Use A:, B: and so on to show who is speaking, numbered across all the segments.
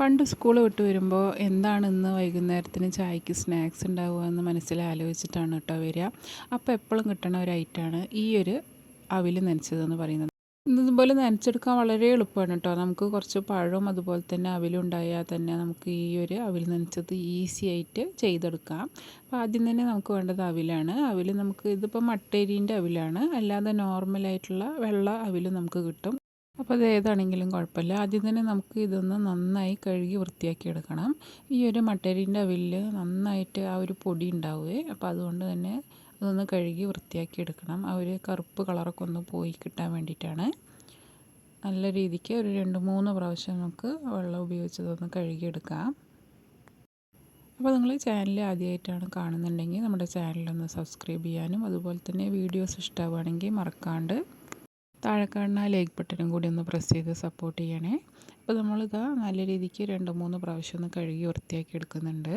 A: പണ്ട് സ്കൂൾ വിട്ട് വരുമ്പോൾ എന്താണ് ഇന്ന് വൈകുന്നേരത്തിന് ചായക്ക് സ്നാക്സ് ഉണ്ടാവുക എന്ന് മനസ്സിൽ ആലോചിച്ചിട്ടാണ് കേട്ടോ വരിക. അപ്പോൾ എപ്പോഴും കിട്ടണ ഒരു ഐറ്റമാണ് ഈ ഒരു അവിൽ നനച്ചതെന്ന് പറയുന്നത്. ഇതുപോലെ നനച്ചെടുക്കാൻ വളരെ എളുപ്പമാണ് കേട്ടോ. നമുക്ക് കുറച്ച് പഴവും അതുപോലെ തന്നെ അവിലും ഉണ്ടായാൽ തന്നെ നമുക്ക് ഈ ഒരു അവിൽ നനച്ചത് ഈസി ആയിട്ട് ചെയ്തെടുക്കാം. അപ്പോൾ ആദ്യം തന്നെ നമുക്ക് വേണ്ടത് അവിലാണ്. അവിൽ നമുക്ക് ഇതിപ്പോൾ മട്ടേരീന്റെ അവിലാണ്. അല്ലാതെ നോർമലായിട്ടുള്ള വെള്ള അവിലും നമുക്ക് കിട്ടും. അപ്പോൾ അത് ഏതാണെങ്കിലും കുഴപ്പമില്ല. ആദ്യം തന്നെ നമുക്ക് ഇതൊന്ന് നന്നായി കഴുകി വൃത്തിയാക്കി എടുക്കണം ഈ ഒരു മട്ടരീന്റെ അവിൽ നന്നായിട്ട് ആ ഒരു പൊടി ഉണ്ടാവുകയെ അപ്പോൾ അതുകൊണ്ട് തന്നെ അതൊന്ന് കഴുകി വൃത്തിയാക്കി എടുക്കണം ആ ഒരു കറുപ്പ് കളറൊക്കെ ഒന്ന് പോയി കിട്ടാൻ വേണ്ടിയിട്ടാണ്. നല്ല രീതിക്ക് ഒരു രണ്ട് മൂന്ന് പ്രാവശ്യം നമുക്ക് വെള്ളം ഉപയോഗിച്ചതൊന്ന് കഴുകിയെടുക്കാം. അപ്പോൾ നിങ്ങൾ ചാനൽ ആദ്യമായിട്ടാണ് കാണുന്നുണ്ടെങ്കിൽ നമ്മുടെ ചാനലൊന്ന് സബ്സ്ക്രൈബ് ചെയ്യാനും അതുപോലെ തന്നെ വീഡിയോസ് ഇഷ്ടമാവുകയാണെങ്കിൽ മറക്കാണ്ട് താഴെ കാണുന്ന ലൈക്ക് ബട്ടനും കൂടി ഒന്ന് പ്രസ് ചെയ്ത് സപ്പോർട്ട് ചെയ്യണേ. അപ്പോൾ നമ്മളിതാ നല്ല രീതിക്ക് രണ്ട് മൂന്ന് പ്രാവശ്യം ഒന്ന് കഴുകി വൃത്തിയാക്കി എടുക്കുന്നുണ്ട്.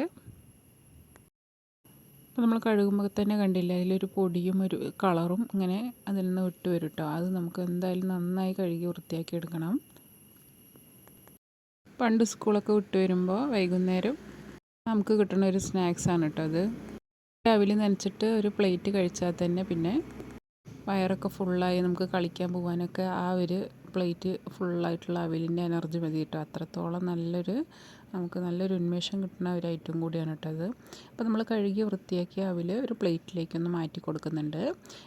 A: അപ്പോൾ നമ്മൾ കഴുകുമ്പോൾ തന്നെ കണ്ടില്ല അതിലൊരു പൊടിയും ഒരു കളറും ഇങ്ങനെ അതിൽ നിന്ന് വിട്ട് വരും കേട്ടോ അത് നമുക്ക് എന്തായാലും നന്നായി കഴുകി വൃത്തിയാക്കി എടുക്കണം. പണ്ട് സ്കൂളൊക്കെ വിട്ട് വരുമ്പോൾ വൈകുന്നേരം നമുക്ക് കിട്ടുന്ന ഒരു സ്നാക്സാണ് കേട്ടോ അത്. രാവിലെ നനച്ചിട്ട് ഒരു പ്ലേറ്റ് കഴിച്ചാൽ തന്നെ പിന്നെ വയറൊക്കെ ഫുള്ളായി നമുക്ക് കളിക്കാൻ പോകാനൊക്കെ ആ ഒരു പ്ലേറ്റ് ഫുള്ളായിട്ടുള്ള അവിലിന്റെ എനർജി മതി കേട്ടോ. അത്രത്തോളം നല്ലൊരു നമുക്ക് നല്ലൊരു ഉന്മേഷം കിട്ടുന്ന ഒരു ഐറ്റം കൂടിയാണ് കേട്ടോ അത്. അപ്പോൾ നമ്മൾ കഴുകി വൃത്തിയാക്കി അവിൽ ഒരു പ്ലേറ്റിലേക്കൊന്ന് മാറ്റി കൊടുക്കുന്നുണ്ട്.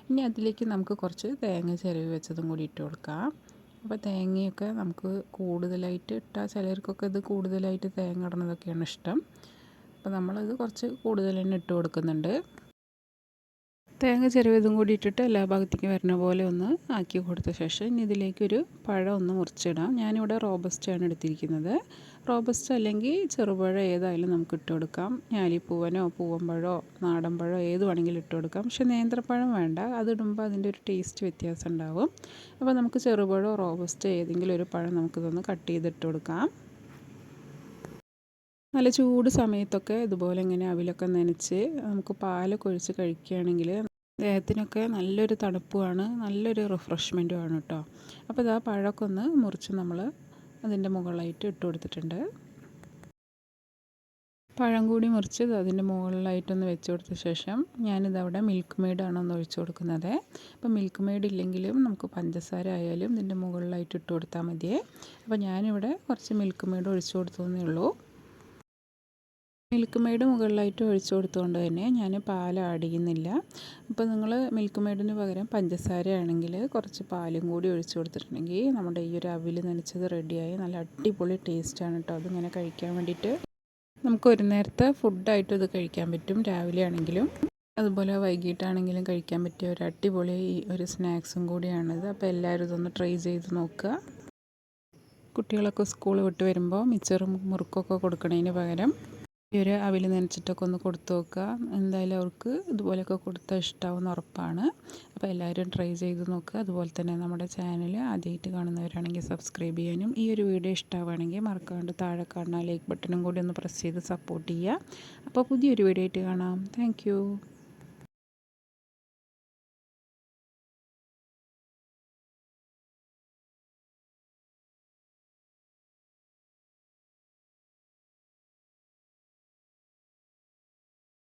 A: ഇനി അതിലേക്ക് നമുക്ക് കുറച്ച് തേങ്ങ ചിരവി വെച്ചതും കൂടി ഇട്ട് കൊടുക്കാം. അപ്പോൾ തേങ്ങയൊക്കെ നമുക്ക് കൂടുതലായിട്ട് ഇട്ടാൽ ചിലർക്കൊക്കെ ഇത് കൂടുതലായിട്ട് തേങ്ങ ഇടുന്നതൊക്കെയാണ് ഇഷ്ടം. അപ്പോൾ നമ്മളത് കുറച്ച് കൂടുതൽ തന്നെ ഇട്ട് കൊടുക്കുന്നുണ്ട്. തേങ്ങ ചെറുവിതും കൂടി ഇട്ടിട്ട് എല്ലാ ഭാഗത്തേക്കും വരുന്ന പോലെ ഒന്ന് ആക്കി കൊടുത്ത ശേഷം ഇനി ഇതിലേക്കൊരു പഴം ഒന്ന് മുറിച്ചിടാം. ഞാനിവിടെ ആണ് എടുത്തിരിക്കുന്നത്. റോബസ്റ്റ് അല്ലെങ്കിൽ ചെറുപഴം ഏതായാലും നമുക്ക് ഇട്ട് കൊടുക്കാം. ഞാലിപ്പൂവനോ പൂവമ്പഴമോ നാടൻപഴമോ ഏത് വേണമെങ്കിലും ഇട്ട് കൊടുക്കാം. പക്ഷെ നേന്ത്രപ്പഴം വേണ്ട. അതിടുമ്പോൾ അതിന്റെ ഒരു ടേസ്റ്റ് വ്യത്യാസം ഉണ്ടാവും. അപ്പോൾ നമുക്ക് ചെറുപഴമോ റോബസ്റ്റോ ഏതെങ്കിലും ഒരു പഴം നമുക്കിതൊന്ന് കട്ട് ചെയ്തിട്ട് കൊടുക്കാം. നല്ല ചൂട് സമയത്തൊക്കെ ഇതുപോലെ ഇങ്ങനെ അവിലൊക്കെ നനച്ച് നമുക്ക് പാൽ ഒഴിച്ച് കഴിക്കുകയാണെങ്കിൽ ദേഹത്തിനൊക്കെ നല്ലൊരു തണുപ്പുമാണ് നല്ലൊരു റിഫ്രഷ്മെന്റും ആണ് കേട്ടോ അപ്പോൾ ഇതാ പഴമൊക്കെ ഒന്ന് മുറിച്ച് നമ്മൾ അതിന്റെ മുകളിലായിട്ട് ഇട്ട് കൊടുത്തിട്ടുണ്ട്. പഴം കൂടി മുറിച്ച് അതിന്റെ മുകളിലായിട്ടൊന്ന് വെച്ച് കൊടുത്ത ശേഷം ഞാനിതവിടെ മിൽക്ക് മെയ്ഡാണ് ഒന്ന് ഒഴിച്ച് കൊടുക്കുന്നത്. അപ്പോൾ മിൽക്ക് മെയ്ഡ് ഇല്ലെങ്കിലും നമുക്ക് പഞ്ചസാര ആയാലും ഇതിന്റെ മുകളിലായിട്ട് ഇട്ട് കൊടുത്താൽ മതിയേ. അപ്പോൾ ഞാനിവിടെ കുറച്ച് മിൽക്ക് മെയ്ഡ് ഒഴിച്ച് കൊടുത്തതേ ഉള്ളൂ. മിൽക്ക് മെയ്ഡ് മുകളിലായിട്ട് ഒഴിച്ചു കൊടുത്തുകൊണ്ട് തന്നെ ഞാൻ പാൽ ആഡ് ചെയ്യുന്നില്ല. അപ്പോൾ നിങ്ങൾ മിൽക്ക് മെയ്ഡിന് പകരം പഞ്ചസാര ആണെങ്കിൽ കുറച്ച് പാലും കൂടി ഒഴിച്ചു കൊടുത്തിട്ടുണ്ടെങ്കിൽ നമ്മുടെ ഈ ഒരു അവിൽ നനച്ചത് റെഡിയായി. നല്ല അടിപൊളി ടേസ്റ്റാണ് കേട്ടോ അതിങ്ങനെ കഴിക്കാൻ വേണ്ടിയിട്ട് നമുക്ക് ഒരു നേരത്തെ ഫുഡായിട്ടും ഇത് കഴിക്കാൻ പറ്റും. രാവിലെ ആണെങ്കിലും അതുപോലെ വൈകിട്ടാണെങ്കിലും കഴിക്കാൻ പറ്റിയ ഒരു അടിപൊളി ഒരു സ്നാക്സും കൂടിയാണിത്. അപ്പോൾ എല്ലാവരും ഇതൊന്ന് ട്രൈ ചെയ്ത് നോക്കുക. കുട്ടികളൊക്കെ സ്കൂൾ വിട്ട് വരുമ്പോൾ മിച്ചറും മുറുക്കൊക്കെ കൊടുക്കുന്നതിന് പകരം ഈ ഒരു അവിൽ നനച്ചിട്ടൊക്കെ ഒന്ന് കൊടുത്തു നോക്കുക. എന്തായാലും അവർക്ക് ഇതുപോലെയൊക്കെ കൊടുത്താൽ ഇഷ്ടമാവുമെന്ന് ഉറപ്പാണ്. അപ്പോൾ എല്ലാവരും ട്രൈ ചെയ്ത് നോക്കുക. അതുപോലെ തന്നെ നമ്മുടെ ചാനൽ ആദ്യമായിട്ട് കാണുന്നവരാണെങ്കിൽ സബ്സ്ക്രൈബ് ചെയ്യാനും ഈ ഒരു വീഡിയോ ഇഷ്ടമാവുകയാണെങ്കിൽ മറക്കാണ്ട് താഴെ കാണുന്ന ലൈക്ക് ബട്ടണും കൂടി ഒന്ന് പ്രസ് ചെയ്ത് സപ്പോർട്ട് ചെയ്യുക. അപ്പോൾ പുതിയൊരു വീഡിയോ ആയിട്ട് കാണാം. താങ്ക്